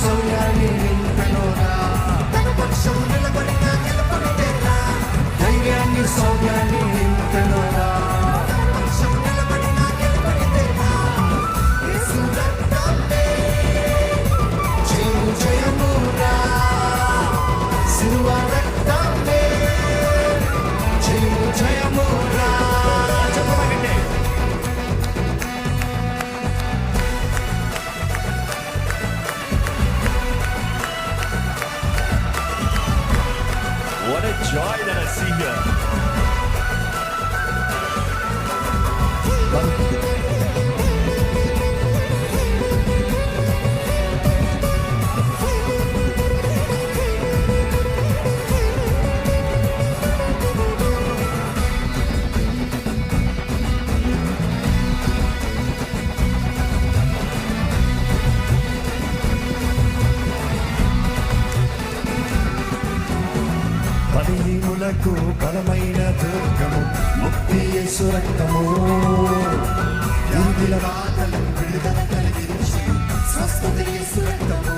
so young Join us. బలహీనులకు బలమైన దుర్గము ముక్తి యేసు రక్తము. బాధలు విడుదల కలిగించి స్వస్థత యేసు రక్తము.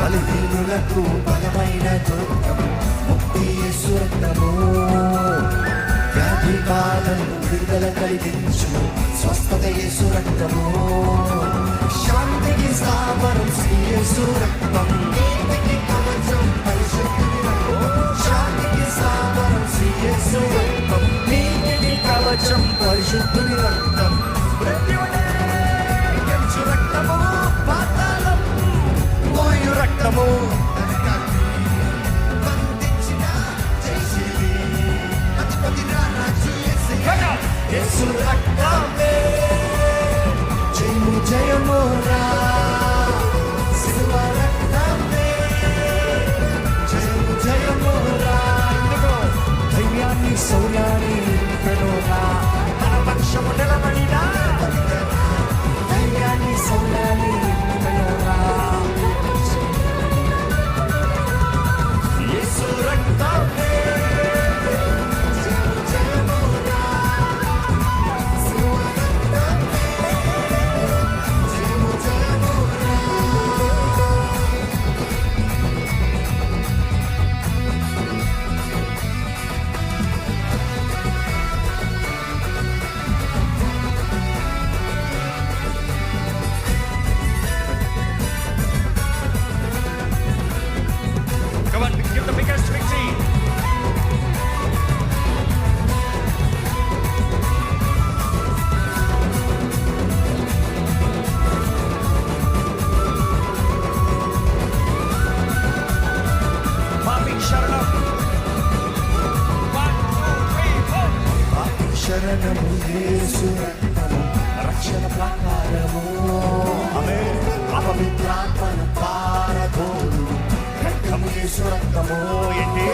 బలహీనులకు బలమైన దుర్గము ముక్తి యేసు రక్తము. వ్యాధి బాధలు విడుదల కలిగించు స్వస్థత యేసు రక్తము. శాంతికి స్థావరం శ్రీ యేసు రక్తం. నీతికి కవచం పరిశుద్ధుని శాంతికి స్థావరం శ్రీ యేసు కవచం పరిశుద్ధుని రక్తం మృత్యువునే రక్తము పాతాళం రక్తము యేసు రక్తమే జయము జయము రా శరణము రక్షణ ప్రాకారము. అపవిత్రాత్మను పారదోడు రక్తము యేసు రక్తము. ఏంటి?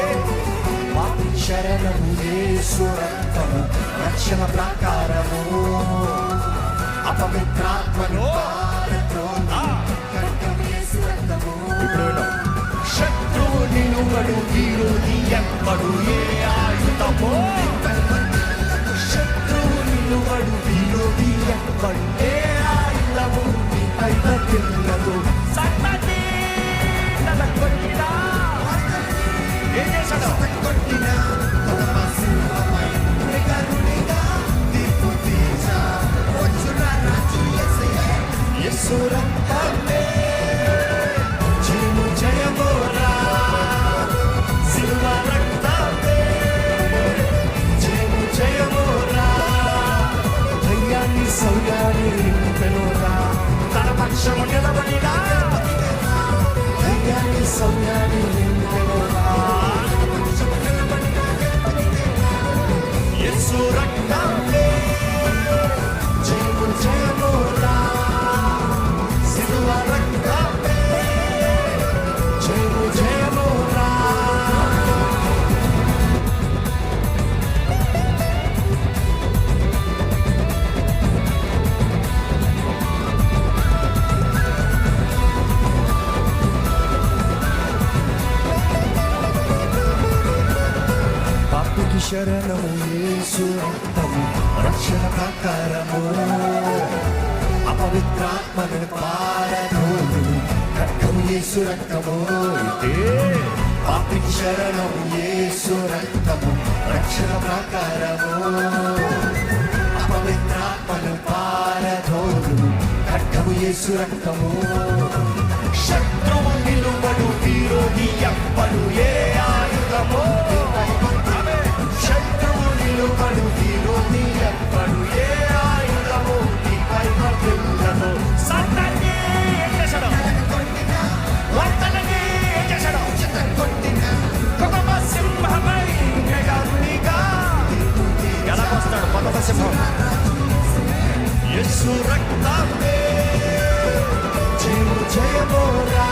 పాపి శరణము యేసు రక్తము రక్షణ ప్రాకారము. అపవిత్రాత్మను. శత్రువు నిలువడు విరోధి ఎప్పడు ఏ శరణము యేసు రక్తము రక్షణ ప్రకారము. అపవిత్రాత్మను పారదోడు ఖడ్గము యేసు రక్తము. ఇదే పాపికి శరణము యేసు రక్తము రక్షణ ప్రకారము. అపవిత్రాత్మను పారదోలు ఖడ్గము యేసు రక్తము. శత్రువు నిలువడు విరోధి ఎప్పడు యేసు రక్తమే జయము జయమోరా